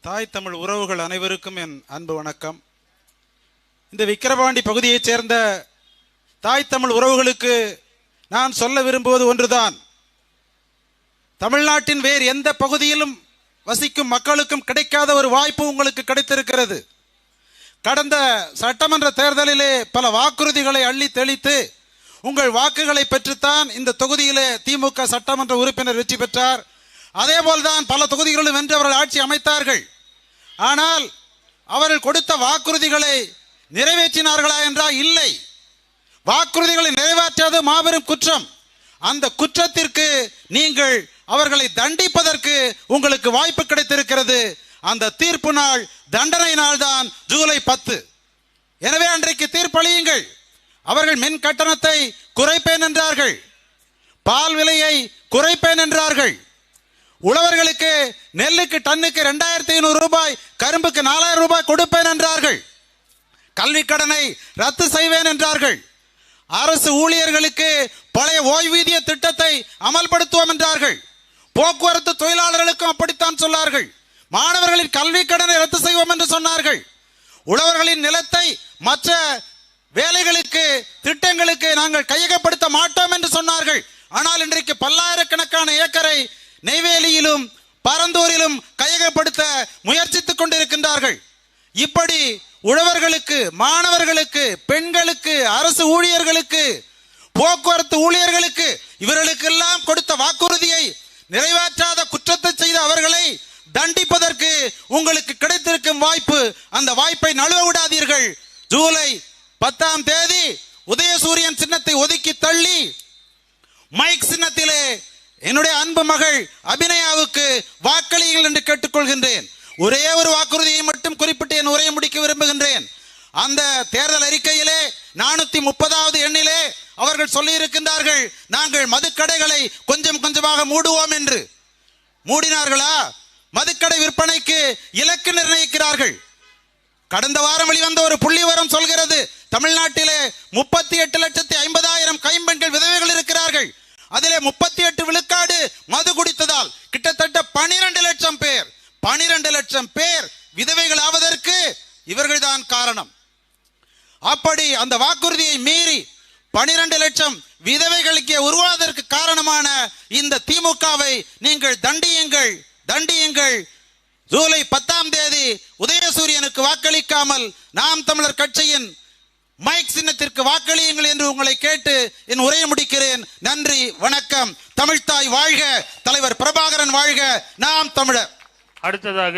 தாய் தமிழ் உறவுகள் அனைவருக்கும் என் அன்பு வணக்கம். இந்த விக்கிரவாண்டி பகுதியைச் சேர்ந்த தாய் தமிழ் உறவுகளுக்கு நான் சொல்ல விரும்புவது ஒன்றுதான். தமிழ்நாட்டின் வேறு எந்த பகுதியிலும் வசிக்கும் மக்களுக்கும் கிடைக்காத ஒரு வாய்ப்பு உங்களுக்கு கிடைத்திருக்கிறது. கடந்த சட்டமன்ற தேர்தலிலே பல வாக்குறுதிகளை அள்ளி தெளித்து உங்கள் வாக்குகளை பெற்றுத்தான் இந்த தொகுதியிலே திமுக சட்டமன்ற உறுப்பினர் வெற்றி பெற்றார். அதே போல்தான் பல தொகுதிகளிலும் வென்று அவர்கள் ஆட்சி அமைத்தார்கள். ஆனால் அவர்கள் கொடுத்த வாக்குறுதிகளை நிறைவேற்றினார்களா என்றால் இல்லை. வாக்குறுதிகளை நிறைவேற்றாத மாபெரும் குற்றம். அந்த குற்றத்திற்கு நீங்கள் அவர்களை தண்டிப்பதற்கு உங்களுக்கு வாய்ப்பு கிடைத்திருக்கிறது. அந்த தீர்ப்பு நாள் தண்டனை நாள் தான் ஜூலை பத்து. எனவே அன்றைக்கு தீர்ப்பளியுங்கள். அவர்கள் மின் கட்டணத்தை குறைப்பேன் என்றார்கள். பால் விலையை குறைப்பேன் என்றார்கள். உழவர்களுக்கு நெல்லுக்கு டன்னுக்கு ரெண்டாயிரத்தி ஐநூறு ரூபாய் கரும்புக்கு நாலாயிரம் ரூபாய் கொடுப்பேன் என்றார்கள். கல்வி கடனை ரத்து செய்வேன் என்றார்கள். அரசு ஊழியர்களுக்கு பழைய ஓய்வூதிய திட்டத்தை அமல்படுத்துவோம் என்றார்கள். போக்குவரத்து தொழிலாளர்களுக்கும் அப்படித்தான் சொன்னார்கள். மாணவர்களின் கல்வி கடனை ரத்து செய்வோம் என்று சொன்னார்கள். உழவர்களின் நிலத்தை மற்ற வேலைகளுக்கு திட்டங்களுக்கு நாங்கள் கையகப்படுத்த மாட்டோம் என்று சொன்னார்கள். ஆனால் இன்றைக்கு பல்லாயிரக்கணக்கான நெய்வேலியிலும் பரந்தூரிலும் கையகப்படுத்த முயற்சித்துக் கொண்டிருக்கின்றார்கள். இப்படி உழவர்களுக்கு மாணவர்களுக்கு பெண்களுக்கு அரசு ஊழியர்களுக்கு போக்குவரத்து ஊழியர்களுக்கு இவர்களுக்கெல்லாம் கொடுத்த வாக்குறுதியை நிறைவேற்றாத குற்றத்தை செய்த அவர்களை தண்டிப்பதற்கு உங்களுக்கு கிடைத்திருக்கும் வாய்ப்பு அந்த வாய்ப்பை நழுவ விடாதீர்கள். ஜூலை பத்தாம் தேதி உதயசூரியன் சின்னத்தை ஒதுக்கி தள்ளி மைக் சின்னத்திலே என்னுடைய அன்பு மகள் அபிநயாவுக்கு வாக்களியுங்கள் என்று கேட்டுக்கொள்கின்றேன். ஒரே ஒரு வாக்குறுதியை மட்டும் குறிப்பிட்டு என் உரையை முடிக்க விரும்புகின்றேன். அந்த தேர்தல் அறிக்கையிலே நானூத்தி முப்பதாவது எண்ணிலே அவர்கள் சொல்லி இருக்கின்றார்கள் நாங்கள் மதுக்கடைகளை கொஞ்சம் கொஞ்சமாக மூடுவோம் என்று. மூடினார்களா? மதுக்கடை விற்பனைக்கு இலக்கு நிர்ணயிக்கிறார்கள். கடந்த வாரம் வெளிவந்த ஒரு புள்ளி வரம் சொல்கிறது தமிழ்நாட்டிலே முப்பத்தி தான் காரணம். அப்படி அந்த வாக்குறுதியை மீறி பனிரெண்டு லட்சம் விதவைகளுக்கு உருவாவதற்கு காரணமான இந்த திமுகவை நீங்கள் தண்டியுங்கள் தண்டியுங்கள். ஜூலை பத்தாம் தேதி உதயசூரியனுக்கு வாக்களிக்காமல் நாம் தமிழர் கட்சியின் மைக் சின்னத்திற்கு வாக்களியுங்கள் என்று உங்களை கேட்டு என் உரையை முடிக்கிறேன். நன்றி வணக்கம். தமிழ்தாய் வாழ்க தலைவர் பிரபாகரன் வாழ்க. நாம் தமிழர். அடுத்ததாக